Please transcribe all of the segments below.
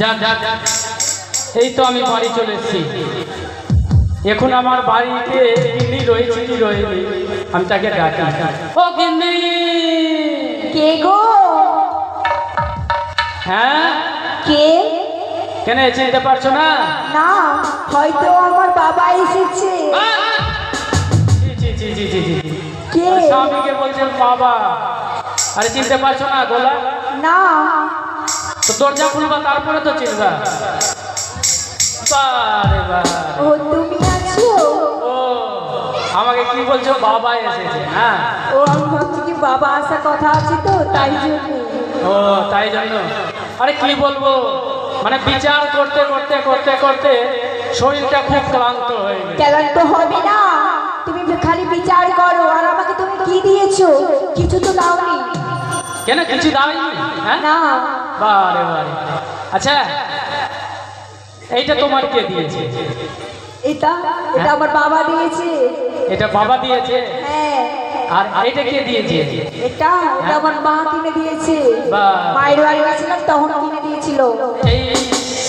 যা যা যা এই তো আমি বাড়ি চলে এসেছি। এখন আমার বাড়িতে গিন্নি রয়েছে কি রয়েছে আমি তাকে ডাকি। ও গিন্নি! কে গো? হ্যাঁ? কে? কেন চিনতে পারছ না? না হয়তো আমার বাবা এসেছে। জি, জি, জি, জি, জি, জি। কে? স্বামীকে বলছেন বাবা। আরে চিনতে পারছ না গোলা? না। তো দরজা খুলবা তারপরে তো চিনবা। ও তুমি আছো? ও আমাকে কি বলছো? বাবা এসেছে হ্যাঁ। ও আমি ভাবছি কি বাবা আসার কথা আছে তো তাই জন্য। ও তাই জন্য। আরে কি বলব? মানে বিচার করতে করতে করতে করতে শরীরটা খুব ক্লান্ত হয়ে গেছে। কেন হবে না। তুমি খালি বিচার করো আর আমাকে তুমি কি দিয়েছ? কিছু তো দাওনি। কেন কিছু দাওনি? হ্যাঁ? না। বারে বারে। আচ্ছা এইটা তোমার কে দিয়েছে? এটা এটা আমার বাবা দিয়েছে। এটা বাবা দিয়েছে? হ্যাঁ। আর এটা কে দিয়েছে? এটা এটা আমার মা কিনে দিয়েছে। মায়ের বাড়ি গেছিলাম তখন কিনে দিয়েছিল। এই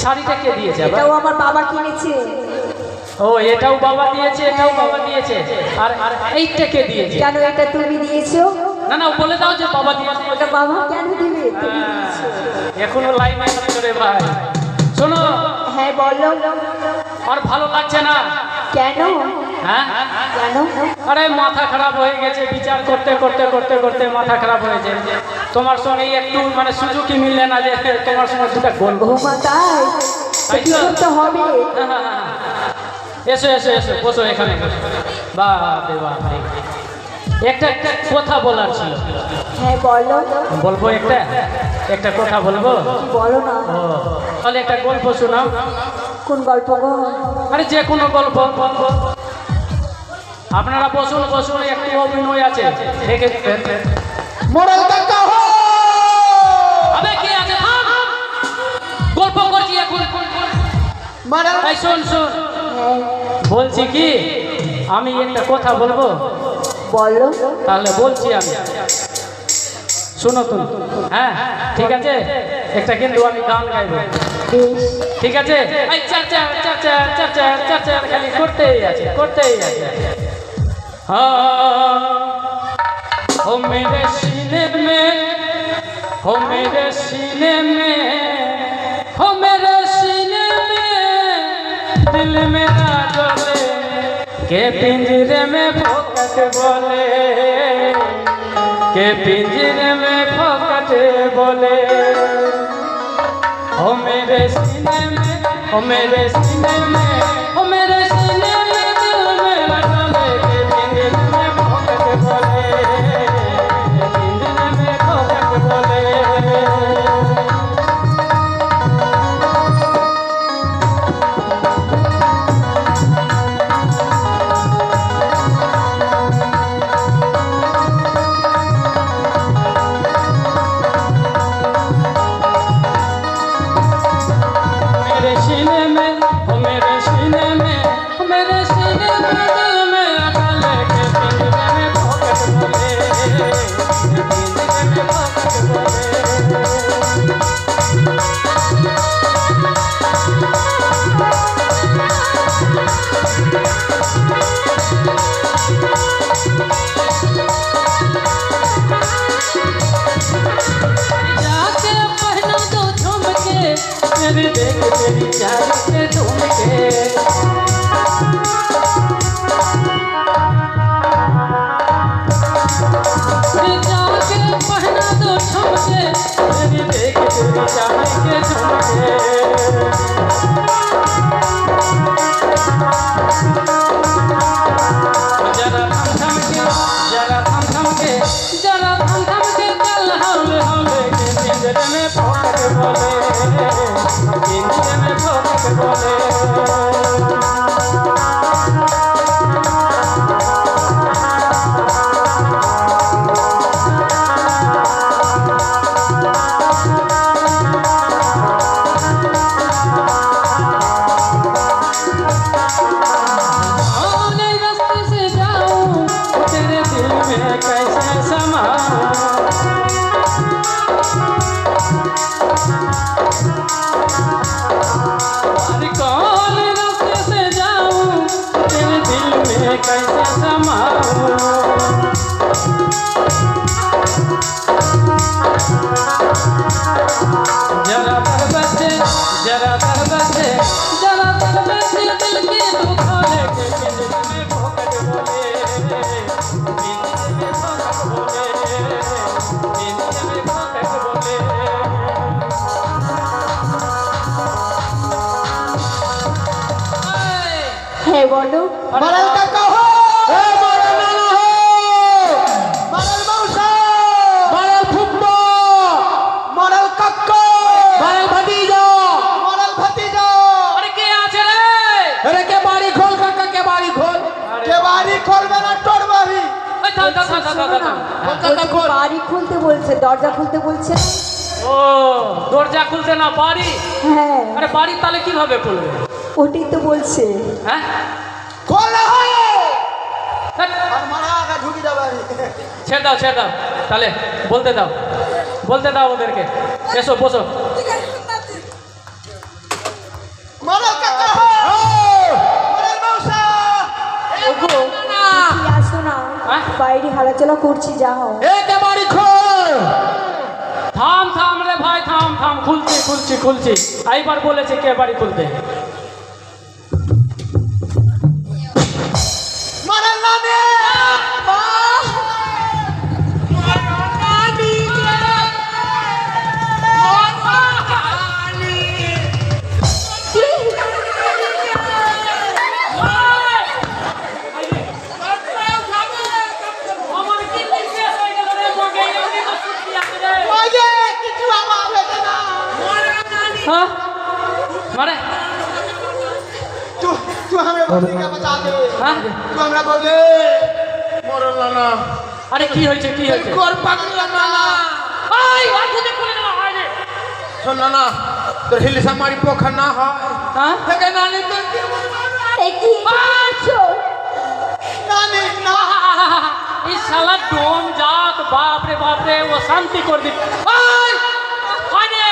শাড়িটা কে দিয়েছে? এটাও আমার বাবা কিনেছে। ও এটাও বাবা দিয়েছে এটাও বাবা দিয়েছে। আর আর এইটা কে দিয়েছে? কেন এটা তুমি দিয়েছ? না না বলে দাও যে বাবা দিয়েছে। ওটা বাবা কেন দিবে? এখনও লাইনে আছে রে ভাই। শোনো। হ্যাঁ বলো। আর ভালো লাগছে না? কেন? হ্যাঁ? কেন? আরে মাথা খারাপ হয়ে গেছে। বিচার করতে করতে করতে করতে মাথা খারাপ হয়েছে তোমার সঙ্গে একটু মানে সুযোগই মিললে না যে তোমার সঙ্গে দুটা গল্প তাই? তো হবে? এসো এসো এসো। বসো এখানে। বাহ বাহ। একটা একটা কথা বলার ছিল। হ্যাঁ বলো। বলব একটা? একটা কথা বলব? বলো না। ও তাহলে একটা গল্প শোনাও। কোন গল্প গো? আরে যে কোনো গল্প। আপনারা বসুন বসুন একটু অভিনয় আছে। দেখে মোড়ল কাকা হো! আবে কে আছে? থাম। গল্প করছি এখন। মোড়ল এই শোন শোন। হ্যাঁ। বলছি কি? আমি একটা কথা বলব? বলো তাহলে বলছি আমি। শোনো তুমি। হ্যাঁ ঠিক আছে? একটা কিন্তু আমি গান গাইব। ঠিক আছে? খালি করতেই আছে করতেই আছে। हो मेरे सीने में हो मेरे सीने में हो मेरे सीने में दिल मेरा डोले কে पिंजरे में भोग বলে কে পিঞ্জিরে মে ফকট বলে? ও মেরে সিনে ও মেরে সিনে মে পয়সা কামাও যারা হ্যাঁ বলো বলো খোলবে না তোর বাড়ি বাড়ি খুলতে বলছে দরজা খুলতে বলছে। ও দরজা খুলতে না বাড়ি? হ্যাঁ। আরে বাড়ি তাহলে কীভাবে খুলবে? ওটাই তো বলছে। হ্যাঁ? খোল না হয় মারা ছেড়ে দাও ছেড়ে দাও। তাহলে বলতে দাও। বলতে দাও ওদেরকে। এসো বসো। মরল কাকা হো ওগো। হ্যাঁ? বাইরে হালাচলা করছি যাও একেবারে কে খোল। থাম থাম রে ভাই থাম থাম খুলছি খুলছি খুলছি। এইবার বলেছে কে বাড়ি খুলতে মরল নানি তোমরা বলবে মরলা না আরে কি হয়েছে কি হয়েছে? কর পাগলা না আই ওয়াকুতে করে না আরে শোন না তোর হিলি সামারি পোখা না হয়। হ্যাঁ? থেকে নানি তো কি বলব কি? মারছো নানি না। এই শালা ডোম জাত বাপ রে বাপ রে ও শান্তি করে দিন আই আরে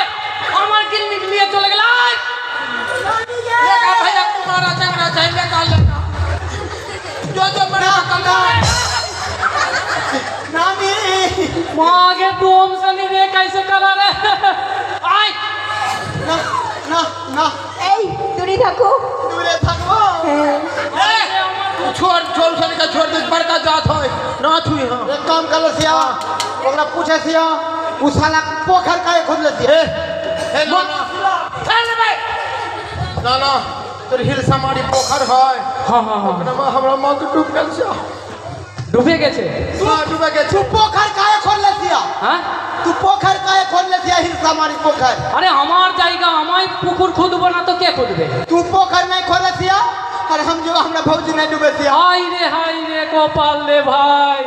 আমার গিল নিয়ে চলে গেল। লেখা ভাইয়া কুমারা চাংরা চাই লেখা লেখা जो जो मना कला नानी मागे डोम से नहीं रे कैसे करा रे आय ना ना ना এই দূরে থাকো दूरे थकबो হ্যাঁ तू छोड़ छोड़ सन का छोड़ दे बड़का जात है ना छुई हां एक काम कर लो सिया ओकरा पूछे सिया उ साला पोखर काहे खोद ले सिया ए ए ना ना चल बे না না তোর হিলসা মারি পোখার হয়। হ্যাঁ হ্যাঁ হ্যাঁ। আমরা মত ডুব গেছে ডুবে গেছে? হ্যাঁ ডুবে গেছে। তুই পোখার কায়ে খোললে দিয়া হ্যাঁ তুই পোখার কায়ে খোললে দিয়া হিলসা মারি পোখার আরে আমার জায়গা আমায় পুকুর খুঁদবো না তো কে খুঁদবে তুই পোখার নাই খোললে দিয়া আর হাম যে আমরা ভৌজি নাই ডুবেছি হাই রে হাই রে কপাল রে ভাই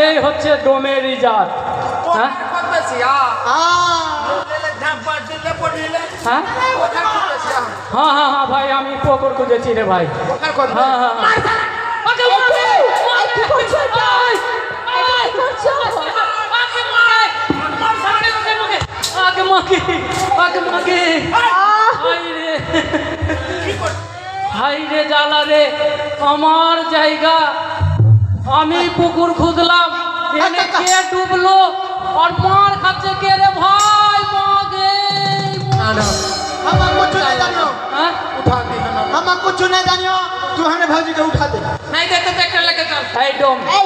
এই হচ্ছে ডোমেরি জাত হ্যাঁ হ্যাঁ হ্যাঁ হ্যাঁ হ্যাঁ ভাই আমি পোকর খুঁজেছি রে ভাই হ্যাঁ হ্যাঁ হাইরে জ্বালা রে আমার জায়গা আমি পুকুর খুঁজলাম এনে কে ডুবলো আর মার খাচ্ছে কে রে ভাই মাগে ना ना हम कुछ नहीं जानियो হ্যাঁ उठा दी है ना हम कुछ नहीं जानियो तू हमें भौजी के उठा दे नहीं दे तो ट्रैक्टर लेके चल এই ডোম এই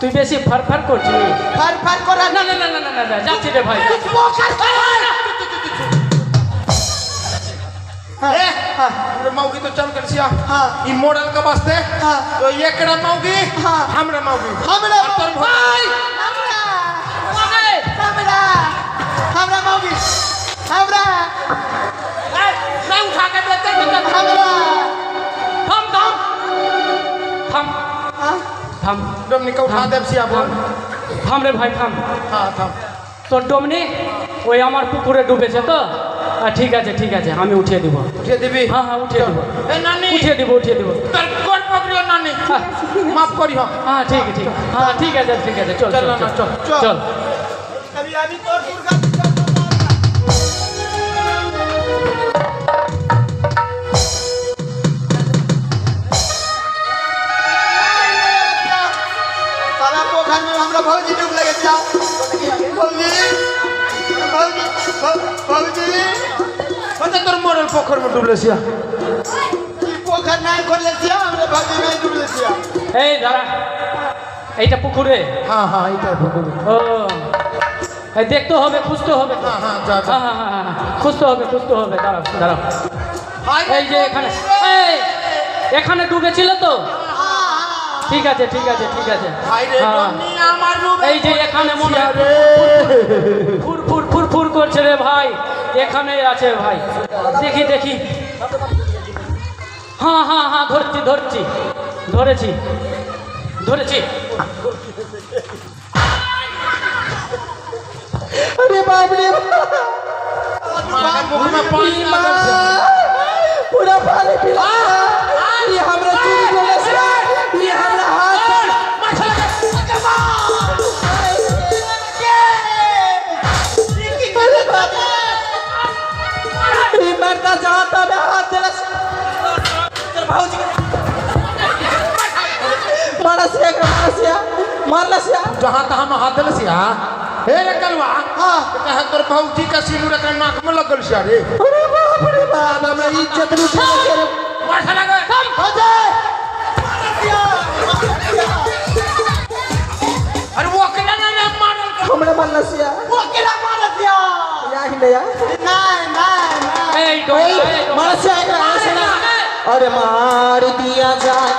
তুই বেশি ফারফার করছিস फर फर करा না না না না না না না যাচ্ছি রে ভাই पोखर ए हमरे मौगी तो चल कर सिया हाँ। ई मॉडल का वास्ते हाँ। तो ये कड़ा मौगी हाँ। हमरे मौगी हमरा और तोर भाई হবে আমরা নাম খাকে থাম থাম থাম থাম উঠা দেবছি আপন রে ভাই থাম হ্যাঁ তোর ডোমনি ওই আমার পুকুরে ডুবেছে তো? ঠিক আছে ঠিক আছে আমি উঠিয়ে দিব। উঠিয়ে দিবি? হ্যাঁ হ্যাঁ উঠিয়ে দিব। নানি। উঠিয়ে দিব উঠিয়ে দিব। তোর কোট পকড়িও নানি হ্যাঁ। মাফ করি হ্যাঁ ঠিক ঠিক হ্যাঁ ঠিক আছে ঠিক আছে চল চল চল চল। আমি पोखर में हमरा भौजी डूब लगे जाओ भौजी भौजी भौ- বাবুজি ওটা তোর মরল পোখর মে ডুবলেছিয়া কি পোখর নাই করলে দিয়া আমরা ভাবি মে ডুবলে দিয়া এই দাঁড়া এইটা পুকুরে হ্যাঁ হ্যাঁ এইটাই পুকুর ও এই দেখতে হবে খুঁজতে হবে হ্যাঁ হ্যাঁ যা যা হ্যাঁ হ্যাঁ হ্যাঁ হ্যাঁ, খুঁজতে হবে খুঁজতে হবে দাঁড়াও দাঁড়াও এই যে এখানে এই এখানে ডুবেছিল তো ঠিক আছে ঠিক আছে ঠিক আছে। হ্যাঁ। এই যে এখানে মনে হবে ফুরফুর ফুরফুর করছে রে ভাই। এখানে আছে ভাই। দেখি দেখি। হ্যাঁ হ্যাঁ হ্যাঁ ধরছি ধরছি। ধরেছি। ধরেছি। আরে পুরা পানি পিলা माता ने हाथ दिला भाजी मारसिया मारसिया मारलसिया जहाँ तहां में हाथ दिलसिया हे कलवा हाँ कह तोर भाजी का सिनुर का नाक में लगल सिया। रे अरे बाप रे बाप हमें इज़्ज़त लुटा के माथा लगा कम हो जाए मारसिया अरे वो केला मारल हमने या ही या नहीं नहीं। नहीं এই ডোবা, এই ডোবা। मारा से आएगा ऐसे ना अरे मार दिया जाए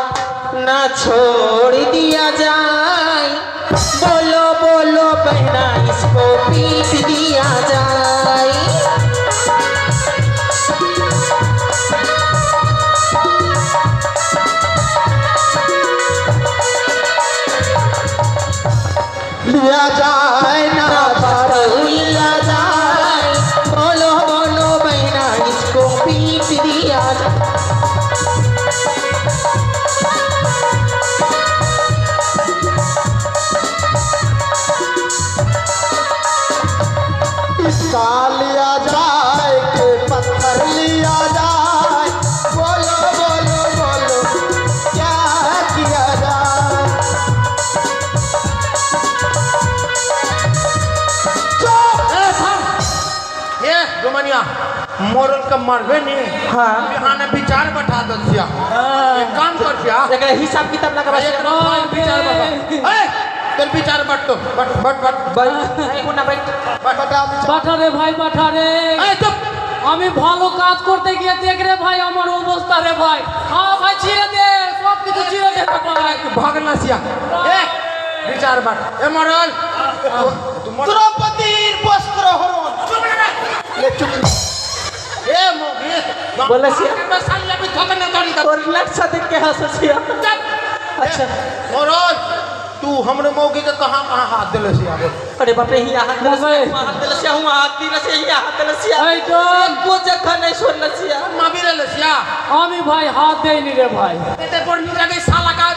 ना छोड़ दिया जाए बोलो बोलो बहना इसको पीट दिया जाए लिया जाए मोरल का मरबे नहीं हाँ। बिहाने विचार बैठा दल सिया एक काम कर सिया एकरा हिसाब किताब लगा एक फाइल विचार बैठा ए तेल विचार बैठ तो बैठ बैठ बैठ भाई ना भाई बैठ बैठ বাঠা রে ভাই বাঠা রে ए चुप আমি ভালো কাজ করতে গিয়ে দেখ রে ভাই আমার অবস্থা রে ভাই হ্যাঁ ভাই ছিঁড়ে দে সব কিছু ছিঁড়ে দে ভাই भागना सिया ए विचार बैठ ए मोरल तुम द्रौपदीर वस्त्र हरण ले चुप ए मोगी बोले साथे के हसिया अच्छा मोरज तू हमरे मौगी के कहां कहां हाथ देले सिया अरे बाप रे ही हाथ देले हाथ देले सिया हूं हाथ दिले से ही हाथ देले सिया ए डोन को जखा नहीं सुन ले सिया मामी रे ले सिया आमी भाई हाथ दे नहीं रे भाई एते पढ़नी लगे साला का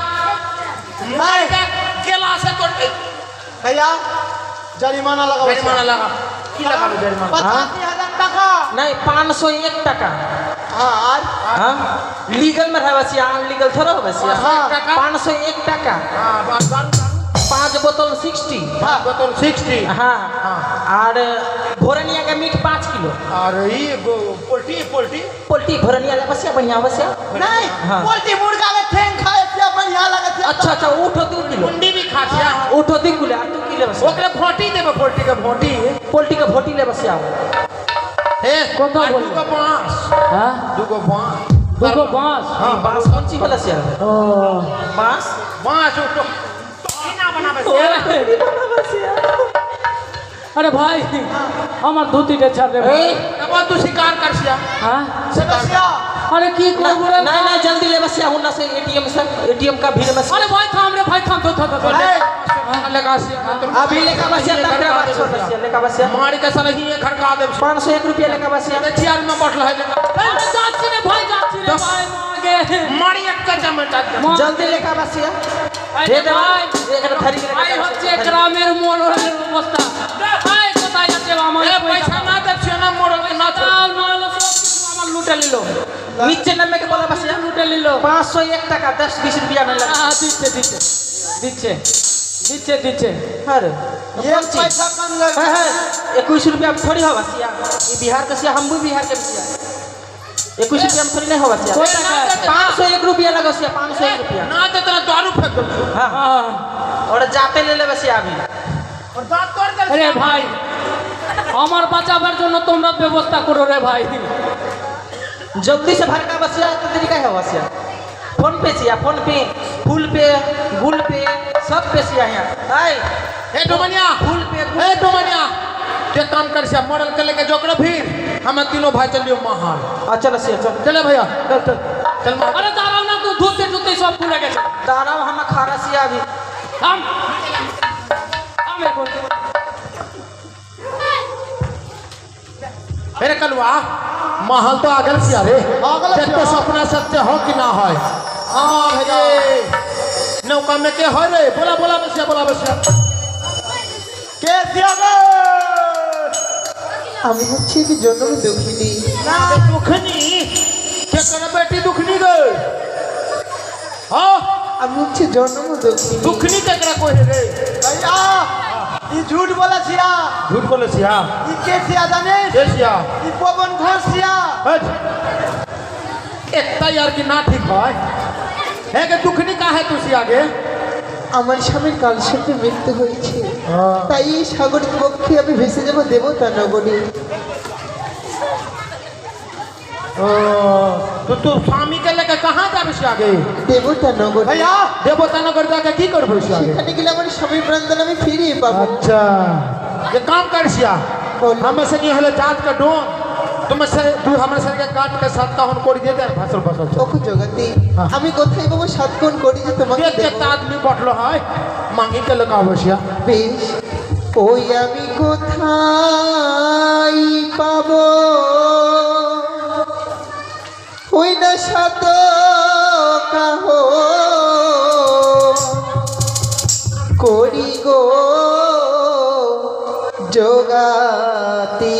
मार के केला से तोड़ भैया जरिमाना लगा जरिमाना लगा की लगा जरिमाना हां हजार टका नहीं पाँच सौ एक टका हाँ आज हाँ लीगल में है सिया अनलीगल थोड़ा हो सिया हाँ। पाँच सौ एक टका हां बात बात पाँच बोतल सिक्सटी बात बोतल 60 हाँ और घोरनिया का मीट पाँच किलो अरे ये गो- पोल्ट्री पोल्ट्री पोल्ट्री घोरनिया ले बसिया बढ़िया बसिया नहीं हाँ। पोल्ट्री मुर्गा के ठेंग खाए से बढ़िया लगे थे अच्छा अच्छा उठो दो किलो कुंडी भी खा सिया उठो दो किलो दो किलो बसिया ओकरे भोटी देबे पोल्ट्री के भोटी पोल्ट्री का भोटी ले बसिया हे कौन आ बोल दुगो बांस হ্যাঁ दुगो बांस দুটো বাঁশ हाँ बांस कौन सी वाला सिया ও बांस बांस तो ना बनावे আরে ভাই আমার ধুতিটা ছাড় রে ভাই अब तू शिकार कर सिया হ্যাঁ समस्या আরে কি ना করবো রে ना ना जल्दी ले बसिया हूँ ना से एटीएम से एटीएम का भीड़ में से আরে ভাই থাম রে ভাই থাম তো থাম তো लगा सिया अभी लेका बसिया तकरा बात छोड़ बसिया लेका बसिया मारी के साला ही खड़का दे पाँच सौ एक रुपया लेका बसिया चियार में बैठल है আরে যাচ্ছি রে ভাই যাচ্ছি রে ভাই মাগে मारी एक कच्चा में टाक दे जल्दी लेका बसिया আরে दे दे ভাই एक धरी के ভাই হচ্ছে গ্রামের মনোরঞ্জন অবস্থা ভাই কোথায় যাচ্ছে আমার ए पैसा ना दे छियो ना मोरल के ना চাও নাহলে সব কিছু আমার লুটে নিল नीचे नम्बे के बोला बसिया লুটে নিল पाँच सौ एक टका दस बीस रुपया नहीं लगा হ্যাঁ, দিচ্ছে দিচ্ছে দিচ্ছে দিচ্ছে দিচ্ছে अरे ये पैसा कम लगे इक्कीस रुपया में थोड़ी हो बसिया ये बिहार का सिया हम भी बिहार के सिया इक्कीस रुपया में थोड़ी नहीं होगा सिया कोई टाका है? पाँच सौ एक रुपया लगा सिया पाँच सौ एक रुपया ना दे तेरा दारू फेंक दो हाँ हाँ। और जाते ले ले सिया अभी और दांत तोड़ दे আরে ভাই আমার বাঁচাবার জন্য তোমরা ব্যবস্থা করো রে ভাই जल्दी से भर का बसिया तो तरीका है बसिया फ़ोन पे सिया फ़ोन पे फूल पे गुल पे सब पे सिया यहाँ आए। ए डोमनिया। फूल पे ए डोमनिया के काम कर से मॉडल के लेके जोकर फिर। हम तीनों भाई चलियो महान। आ चल से चल। चले भैया। चल चल। चल अरे दारा ना तू धोते धोते सब फूल लगे दारा हम खारा सिया भी हम। हम एक मेरे कलवा महल तो आगल सिया रे आगल देख तो सिया। सपना सत्य हो कि ना हो हाँ भैया नौका में के हो रे बोला बोला बसिया बोला बसिया কে সিয়া গো আমি হচ্ছে কি জন্য দুঃখিনী ना दुखनी के कर बेटी दुखनी गए हाँ আমি হচ্ছে জন্ম দুঃখিনী दुखनी केकरा कोई रे भैया ई ই ঝুট বলা শিয়া ঝুট বলে শিয়া ই কে শিয়া জানিস? কে শিয়া ই পবন ঘোষ শিয়া একটা আর কি না ঠিক হয়। হ্যাঁ দুঃখনি কাহে তুই শিয়াকে আমার স্বামীর কালসর্পে মৃত্যু হয়েছে। হ্যাঁ। তাই এই সাগরের পক্ষে আমি ভেসে যাব দেবতা নগরী। তো তোর স্বামীকে स्वामी के लेके कहाँ जाबे से आगे দেবতা নগরী भैया देवता नगर जाके की करबे से आगे সেখানে গেলে আমার স্বামীর প্রাণদান আমি ফিরিয়ে পাবো अच्छा ये काम कर सिया बोल। हमें से नहीं हले जात का डोन तुम से तू हमें से के काट के साथ का हन कोड़ी दे दे फसल फसल ওকে জগাতে হ্যাঁ। আমি কোথায় পাবো সাত কোণ করি যে তোমাকে देख के দেবো आदमी बटलो है मांगी के लगा बसिया বেশ ওই আমি কোথায় পাবো ওই কাহ করি গো যোগাতি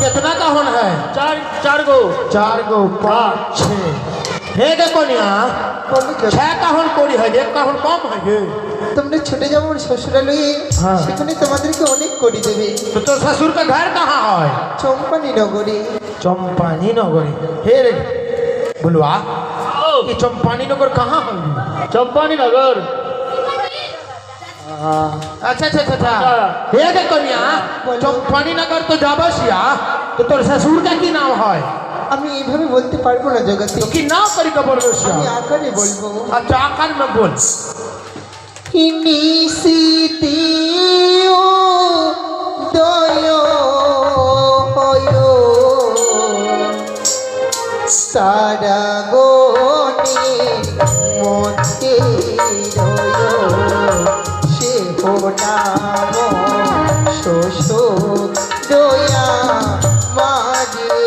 कितना का होन है চার চার গো चार गो पाँच छः हे के कोनिया বলো যোগা। छह का होन कोड़ी है एक का होन कम है ये তোমরা ছুটে যাবো আমার শ্বশুরালয়ে হ্যাঁ। সেখানে তোমাদেরকে অনেক করি দেবে तो তোর ससुर का घर कहाँ है চম্পানি নগরে चंपानी नगर हे रे बुलवा ये चंपानी नगर कहाँ है চম্পানি নগর अच्छा अच्छा अच्छा अच्छा हे के कोनिया चंपानी नगर तो जाबसिया तो तोर ससुर का की नाम है আমি এইভাবে বলতে পারবো না জগতে तो की नाम करी का बोल আমি बसिया আকারে বলবো अच्छा आकार में बोल নিশিতিও দয় হয় সারা গনে মধ্যে রয় নাম শোষ দয়া মাগে।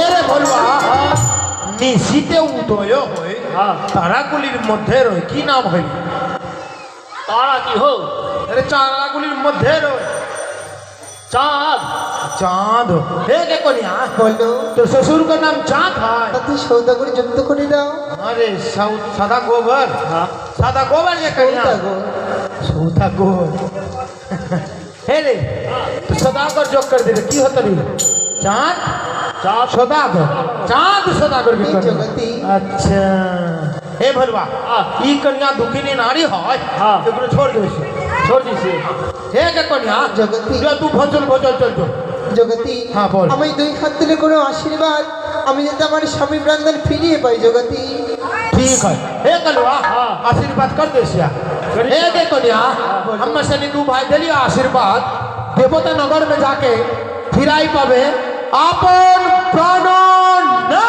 এরে নিশিতে উদয় হয়ে। তারাগুলির মধ্যে রয়। কি নাম হইল? তারা কি হোক আরে চারাগুলির মধ্যে রয়। চাঁদ চাঁদ হে দেখো নিয়া বলো তো শ্বশুর का नाम चांद है তাতে সৌদাগর যুদ্ধ করে দাও अरे सौ- सादा गोबर হ্যাঁ सादा गोबर ये कन्या সৌদাগর सौदा गोबर हे रे तो सदागर जोक कर दे रे की होता रे चांद চাঁদ सदागर चांद सदागर की এই कन्या জগতি अच्छा हे भलवा हाँ। ई कन्या दुखिनी नारी है हाँ। एकरो छोड़ दे से छोड़ দিছে हे के कन्या जगती। जो तू भजन भजन चल चल জগতি হ্যাঁ, বল। আমি দুই হাত তুলে কোনো আশীর্বাদ আমি যাতে আমার স্বামী প্রাণদান ফিরিয়ে পাই জগতি ठीक है हे कलवा हाँ। आशीर्वाद कर दे सिया करी हे के कन्या हम से तू भाई दिली आशीर्वाद देवता नगर में जाके फिराई पावे आपन प्राण ना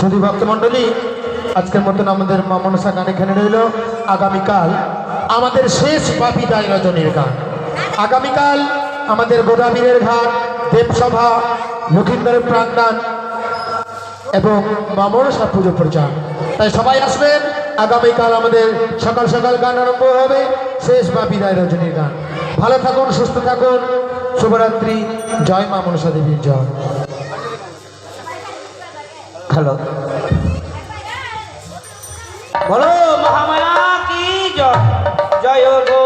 শুধু ভক্তমণ্ডলী, আজকের মতন আমাদের মা মনসা গান এখানে রইল। আগামীকাল আমাদের শেষ বাপিদায় রজনীর গান। আগামীকাল আমাদের গোদাবীরের ঘাট, দেবসভা, লক্ষিন্দরের প্রাণদান এবং মা মনসা পুজো প্রচার। তাই সবাই আসবেন, আগামীকাল আমাদের সকাল সকাল গান আরম্ভ হবে, শেষ বা বিদায় রজনীর গান। ভালো থাকুন, সুস্থ থাকুন। শুভরাত্রি, জয় মা মনসা দেবীর জয়। হ্যালো বলো মহামায়া কি জয়? জয় গো